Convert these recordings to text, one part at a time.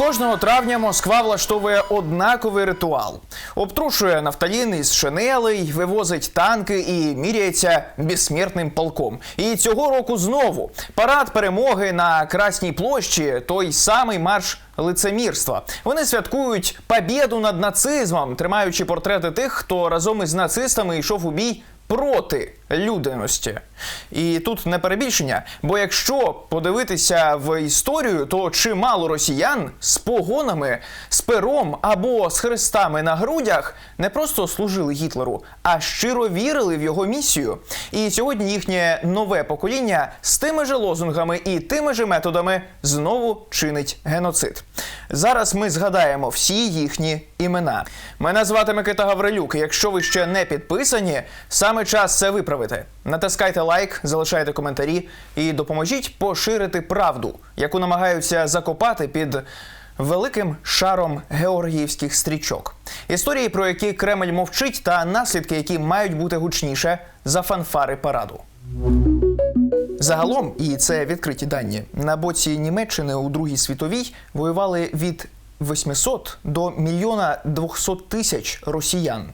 Кожного травня Москва влаштовує однаковий ритуал: обтрушує нафталін із шинелей, вивозить танки і міряється безсмертним полком. І цього року знову парад перемоги на Красній площі той самий марш. Лицемірства вони святкують побєду над нацизмом, тримаючи портрети тих, хто разом із нацистами йшов у бій проти людяності. І тут не перебільшення, бо якщо подивитися в історію, то чимало росіян з погонами, з пером або з хрестами на грудях не просто служили Гітлеру, а щиро вірили в його місію. І сьогодні їхнє нове покоління з тими же лозунгами і тими же методами знову чинить геноцид. Зараз ми згадаємо всі їхні імена. Мене звати Микита Гаврилюк. Якщо ви ще не підписані, саме час це виправити. Натискайте лайк, залишайте коментарі і допоможіть поширити правду, яку намагаються закопати під великим шаром георгіївських стрічок. Історії, про які Кремль мовчить, та наслідки, які мають бути гучніше за фанфари параду. Загалом, і це відкриті дані, на боці Німеччини у Другій світовій воювали від 800 до мільйона 200 тисяч росіян.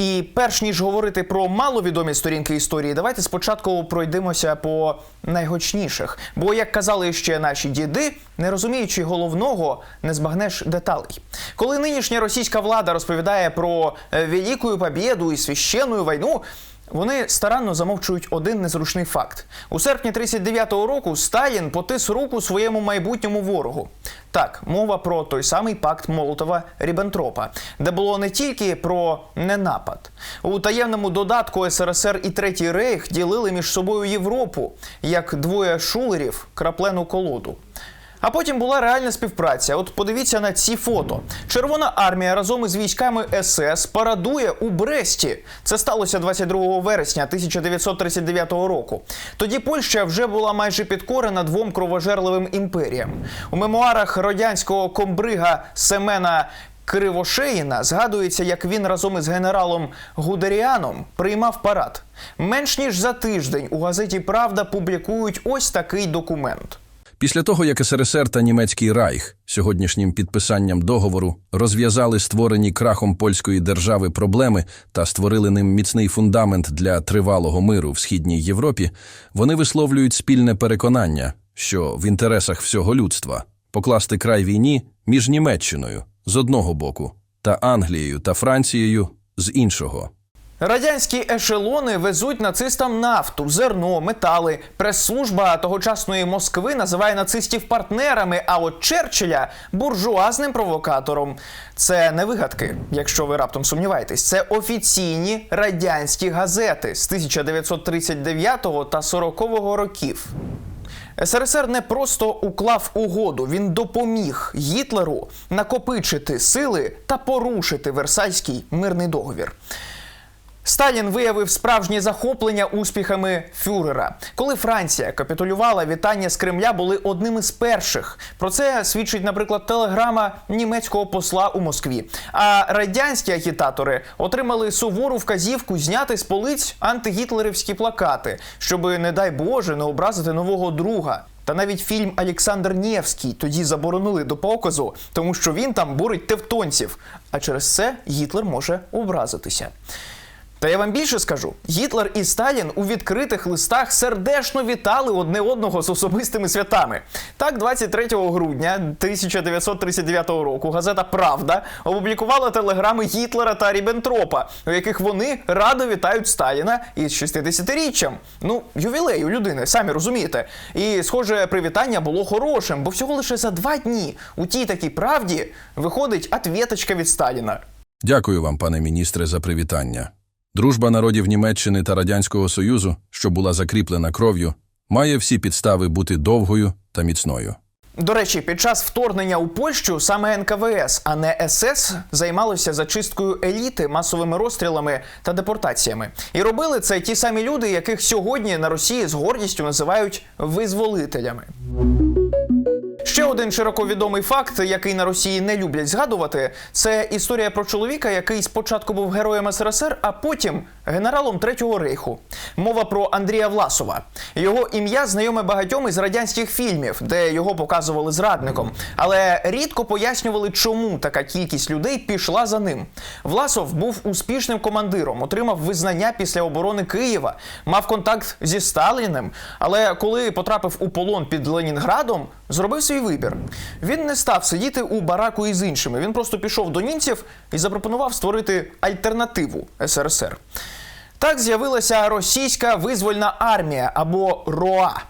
І перш ніж говорити про маловідомі сторінки історії, давайте спочатку пройдемося по найгучніших. Бо, як казали ще наші діди, не розуміючи головного, не збагнеш деталей. Коли нинішня російська влада розповідає про е, велику побєду і священну війну, вони старанно замовчують один незручний факт. У серпні 39-го року Сталін потис руку своєму майбутньому ворогу. Так, мова про той самий пакт Молотова Ріббентропа, де було не тільки про ненапад. У таємному додатку СРСР і Третій Рейх ділили між собою Європу як двоє шулерів краплену колоду. А потім була реальна співпраця. От подивіться на ці фото. Червона армія разом із військами СС парадує у Бресті. Це сталося 22 вересня 1939 року. Тоді Польща вже була майже підкорена двом кровожерливим імперіям. У мемуарах радянського комбрига Семена. Кривошеїна згадується, як він разом із генералом Гудеріаном приймав парад. Менш ніж за тиждень у газеті Правда публікують ось такий документ. Після того, як СРСР та Німецький Райх сьогоднішнім підписанням договору розв'язали створені крахом польської держави проблеми та створили ним міцний фундамент для тривалого миру в східній Європі, вони висловлюють спільне переконання, що в інтересах всього людства покласти край війні між Німеччиною з одного боку та Англією та Францією з іншого. Радянські ешелони везуть нацистам нафту, зерно, метали. Прес-служба тогочасної Москви називає нацистів партнерами, а от Черчилля буржуазним провокатором. Це не вигадки, якщо ви раптом сумніваєтесь. Це офіційні радянські газети з 1939 та 40 років. СРСР не просто уклав угоду, він допоміг Гітлеру накопичити сили та порушити Версальський мирний договір. Сталін виявив справжнє захоплення успіхами фюрера. Коли Франція капітулювала, вітання з Кремля були одним із перших. Про це свідчить, наприклад, телеграма німецького посла у Москві. А радянські агітатори отримали сувору вказівку зняти з полиць антигітлерівські плакати, щоб, не дай Боже, не образити нового друга. Та навіть фільм Олександр Нєвський тоді заборонили до показу, тому що він там бурить тевтонців. А через це Гітлер може образитися. Та я вам більше скажу: Гітлер і Сталін у відкритих листах сердечно вітали одне одного з особистими святами. Так, 23 грудня 1939 року газета Правда опублікувала телеграми Гітлера та Ріббентропа, у яких вони радо вітають Сталіна із 60-річчям. Ну, ювілей у людини, самі розумієте. І, схоже, привітання було хорошим, бо всього лише за два дні у тій такій правді виходить ответочка від Сталіна. Дякую вам, пане міністре, за привітання. Дружба народів Німеччини та Радянського Союзу, що була закріплена кров'ю, має всі підстави бути довгою та міцною. До речі, під час вторгнення у Польщу саме НКВС, а не СС, займалося зачисткою еліти, масовими розстрілами та депортаціями. І робили це ті самі люди, яких сьогодні на Росії з гордістю називають визволителями. Ще один широко відомий факт, який на Росії не люблять згадувати, це історія про чоловіка, який спочатку був героєм СРСР, а потім генералом Третього рейху. Мова про Андрія Власова. Його ім'я знайоме багатьом із радянських фільмів, де його показували зрадником, але рідко пояснювали, чому така кількість людей пішла за ним. Власов був успішним командиром, отримав визнання після оборони Києва, мав контакт зі Сталіним. Але коли потрапив у полон під Ленінградом, зробив свій вибір. Він не став сидіти у бараку із іншими. Він просто пішов до німців і запропонував створити альтернативу СРСР. Так з'явилася російська визвольна армія або РОА.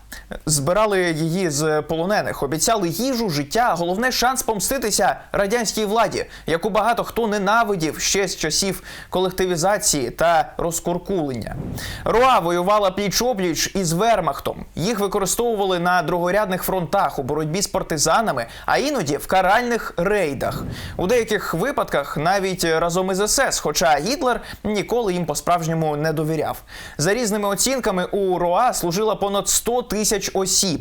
Збирали її з полонених, обіцяли їжу, життя, головне шанс помститися радянській владі, яку багато хто ненавидів ще з часів колективізації та розкуркулення. РОА воювала пліч-опліч із Вермахтом. Їх використовували на другорядних фронтах у боротьбі з партизанами, а іноді в каральних рейдах. У деяких випадках навіть разом із СС, хоча Гітлер ніколи їм по-справжньому не довіряв. За різними оцінками у РОА служило понад 100 тисяч осіб.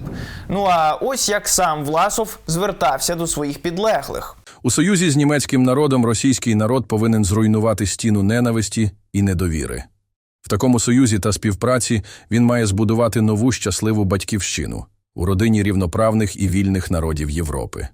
Ну а ось як сам Власов звертався до своїх підлеглих. У союзі з німецьким народом російський народ повинен зруйнувати стіну ненависті і недовіри. В такому союзі та співпраці він має збудувати нову щасливу батьківщину у родині рівноправних і вільних народів Європи.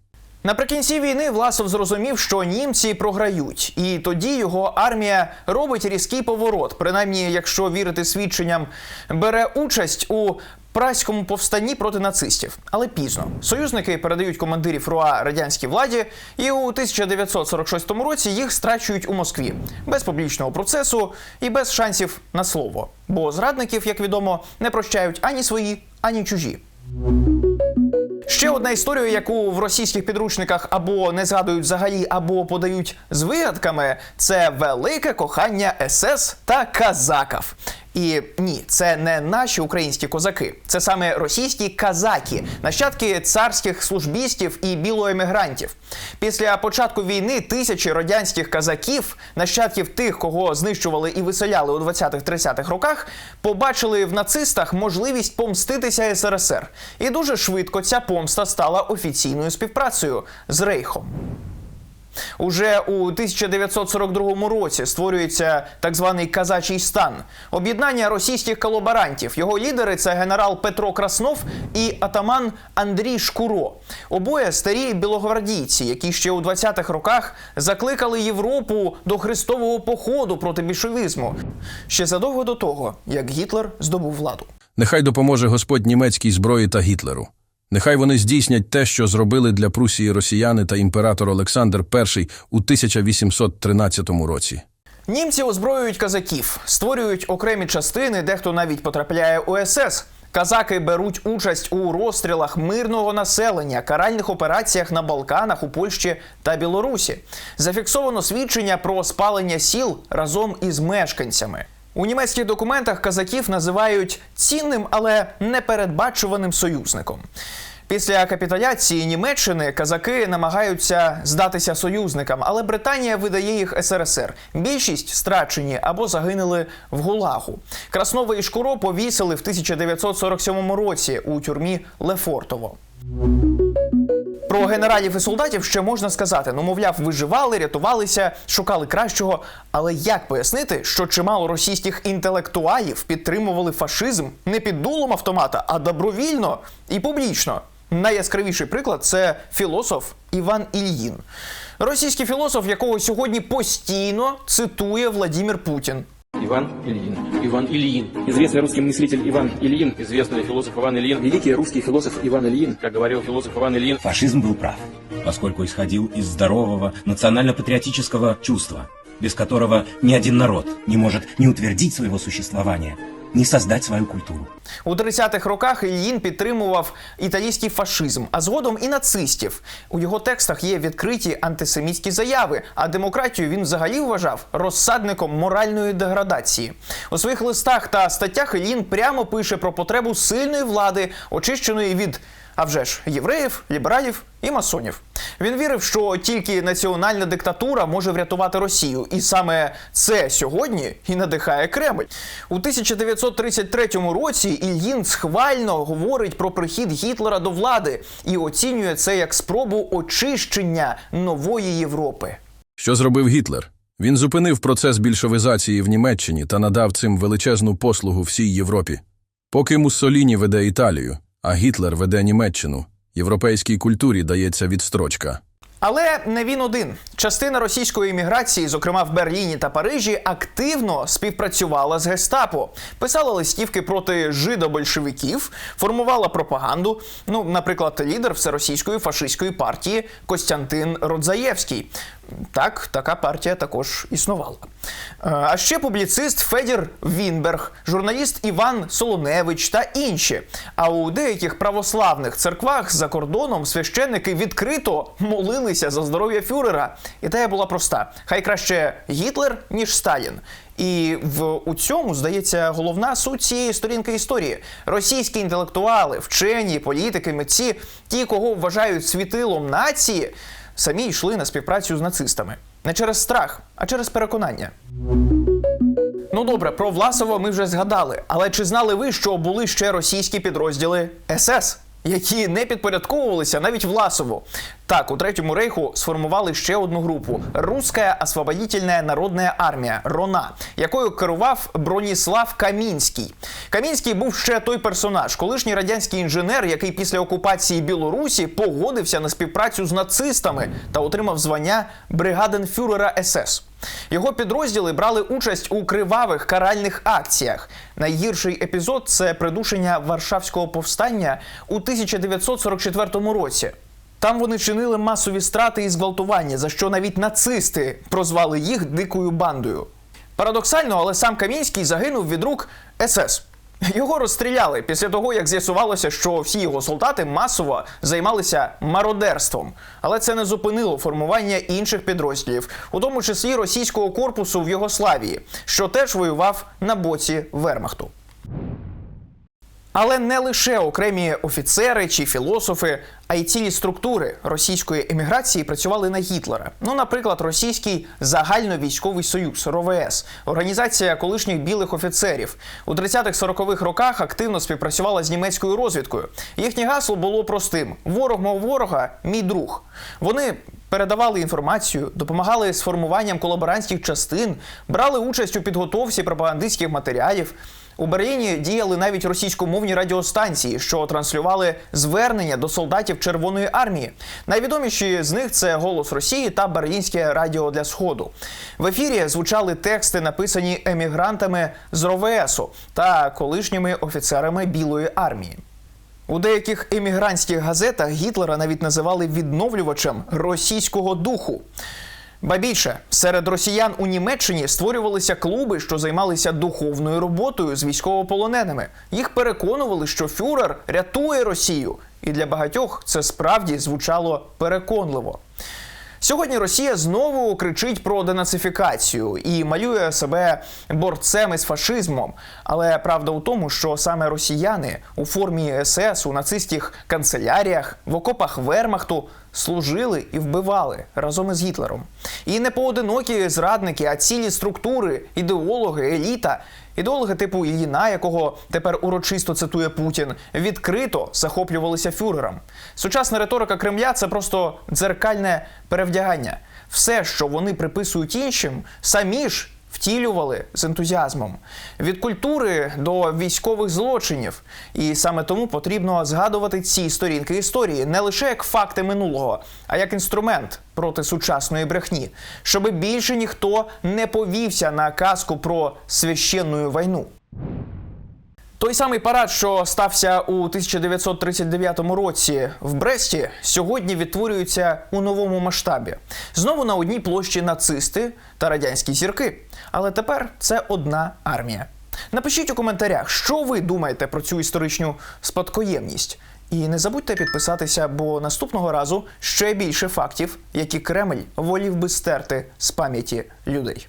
Наприкінці війни Власов зрозумів, що німці програють, і тоді його армія робить різкий поворот. Принаймні, якщо вірити свідченням, бере участь у праському повстанні проти нацистів. Але пізно союзники передають командирів РУА радянській владі, і у 1946 році їх страчують у Москві без публічного процесу і без шансів на слово. Бо зрадників, як відомо, не прощають ані свої, ані чужі. Ще одна історія, яку в російських підручниках або не згадують взагалі, або подають з вигадками, це велике кохання СС та казаків. І ні, це не наші українські козаки, це саме російські казаки, нащадки царських службістів і білоемігрантів. Після початку війни тисячі радянських казаків, нащадків тих, кого знищували і виселяли у 20-30-х роках, побачили в нацистах можливість помститися СРСР. І дуже швидко ця помста стала офіційною співпрацею з Рейхом. Уже у 1942 році створюється так званий казачий стан об'єднання російських колаборантів. Його лідери це генерал Петро Краснов і атаман Андрій Шкуро. Обоє старі білогвардійці, які ще у 20-х роках закликали Європу до хрестового походу проти більшовизму ще задовго до того, як Гітлер здобув владу. Нехай допоможе Господь німецькій зброї та Гітлеру. Нехай вони здійснять те, що зробили для Прусії росіяни та імператор Олександр І у 1813 році. Німці озброюють казаків, створюють окремі частини, дехто навіть потрапляє у СС. Казаки беруть участь у розстрілах мирного населення, каральних операціях на Балканах, у Польщі та Білорусі. Зафіксовано свідчення про спалення сіл разом із мешканцями. У німецьких документах казаків називають цінним, але непередбачуваним союзником. Після капітуляції Німеччини казаки намагаються здатися союзникам, але Британія видає їх СРСР. Більшість страчені або загинули в Гулагу. Краснова і Шкуро повісили в 1947 році у тюрмі Лефортово. Про генералів і солдатів ще можна сказати: ну, мовляв, виживали, рятувалися, шукали кращого. Але як пояснити, що чимало російських інтелектуалів підтримували фашизм не під дулом автомата, а добровільно і публічно? Найяскравіший приклад це філософ Іван Ільїн. Російський філософ, якого сьогодні постійно цитує Владімір Путін. Иван Ильин. Иван Ильин. Известный русский мыслитель Иван Ильин. Известный философ Иван Ильин. Великий русский философ Иван Ильин. Как говорил философ Иван Ильин. Фашизм был прав, поскольку исходил из здорового национально-патриотического чувства, без которого ни один народ не может ни утвердить своего существования, ни создать свою культуру. У 30-х роках Ільїн підтримував італійський фашизм, а згодом і нацистів. У його текстах є відкриті антисемітські заяви, а демократію він взагалі вважав розсадником моральної деградації. У своїх листах та статтях Ільїн прямо пише про потребу сильної влади, очищеної від А вже ж євреїв, лібералів і масонів. Він вірив, що тільки національна диктатура може врятувати Росію, і саме це сьогодні і надихає Кремль. У 1933 році Ільїн схвально говорить про прихід Гітлера до влади і оцінює це як спробу очищення нової Європи. Що зробив Гітлер? Він зупинив процес більшовизації в Німеччині та надав цим величезну послугу всій Європі. Поки Муссоліні веде Італію, а Гітлер веде Німеччину, європейській культурі дається відстрочка. Але не він один. Частина російської еміграції, зокрема в Берліні та Парижі, активно співпрацювала з гестапо, писала листівки проти жидобольшевиків, формувала пропаганду. Ну, наприклад, лідер всеросійської фашистської партії Костянтин Родзаєвський. Так, така партія також існувала. Е, А ще публіцист Федір Вінберг, журналіст Іван Солоневич та інші. А у деяких православних церквах за кордоном священники відкрито молилися за здоров'я фюрера. Ідея була проста: хай краще Гітлер, ніж Сталін. І в у цьому здається головна суть цієї сторінки історії. Російські інтелектуали, вчені, політики, митці, ті, кого вважають світилом нації, самі йшли на співпрацю з нацистами не через страх, а через переконання. Ну добре, про Власова ми вже згадали. Але чи знали ви, що були ще російські підрозділи СС, які не підпорядковувалися навіть Власову? Так, у третьому рейху сформували ще одну групу Руська освободительна народна армія РОНА, якою керував Броніслав Камінський. Камінський був ще той персонаж, колишній радянський інженер, який після окупації Білорусі погодився на співпрацю з нацистами та отримав звання бригаденфюрера СС. Його підрозділи брали участь у кривавих каральних акціях. Найгірший епізод це придушення Варшавського повстання у 1944 році. Там вони чинили масові страти і зґвалтування, за що навіть нацисти прозвали їх дикою бандою. Парадоксально, але сам Камінський загинув від рук СС. Його розстріляли після того, як з'ясувалося, що всі його солдати масово займалися мародерством. Але це не зупинило формування інших підрозділів, у тому числі російського корпусу в Югославії, що теж воював на боці Вермахту. Але не лише окремі офіцери чи філософи, а й цілі структури російської еміграції працювали на Гітлера. Ну, наприклад, російський загальновійськовий союз РОВС, організація колишніх білих офіцерів. У 30-40-х роках активно співпрацювала з німецькою розвідкою. Їхнє гасло було простим: ворог мов ворога, мій друг. Вони передавали інформацію, допомагали з формуванням колаборантських частин, брали участь у підготовці пропагандистських матеріалів. У Берліні діяли навіть російськомовні радіостанції, що транслювали звернення до солдатів Червоної армії. Найвідоміші з них це Голос Росії та Берлінське радіо для Сходу. В ефірі звучали тексти, написані емігрантами з РОВСу та колишніми офіцерами Білої армії. У деяких емігрантських газетах Гітлера навіть називали відновлювачем російського духу. Ба більше серед росіян у Німеччині створювалися клуби, що займалися духовною роботою з військовополоненими. Їх переконували, що фюрер рятує Росію, і для багатьох це справді звучало переконливо. Сьогодні Росія знову кричить про денацифікацію і малює себе борцем із фашизмом. Але правда у тому, що саме росіяни у формі СС у нацистських канцеляріях в окопах Вермахту служили і вбивали разом із Гітлером. І не поодинокі зрадники, а цілі структури, ідеологи, еліта. Ідеологи типу Іліна, якого тепер урочисто цитує Путін, відкрито захоплювалися фюрером. Сучасна риторика Кремля це просто дзеркальне перевдягання. Все, що вони приписують іншим, самі ж втілювали з ентузіазмом від культури до військових злочинів. І саме тому потрібно згадувати ці сторінки історії не лише як факти минулого, а як інструмент проти сучасної брехні, щоби більше ніхто не повівся на казку про священну війну. Той самий парад, що стався у 1939 році в Бресті, сьогодні відтворюється у новому масштабі. Знову на одній площі нацисти та радянські зірки. Але тепер це одна армія. Напишіть у коментарях, що ви думаєте про цю історичну спадкоємність. І не забудьте підписатися, бо наступного разу ще більше фактів, які Кремль волів би стерти з пам'яті людей.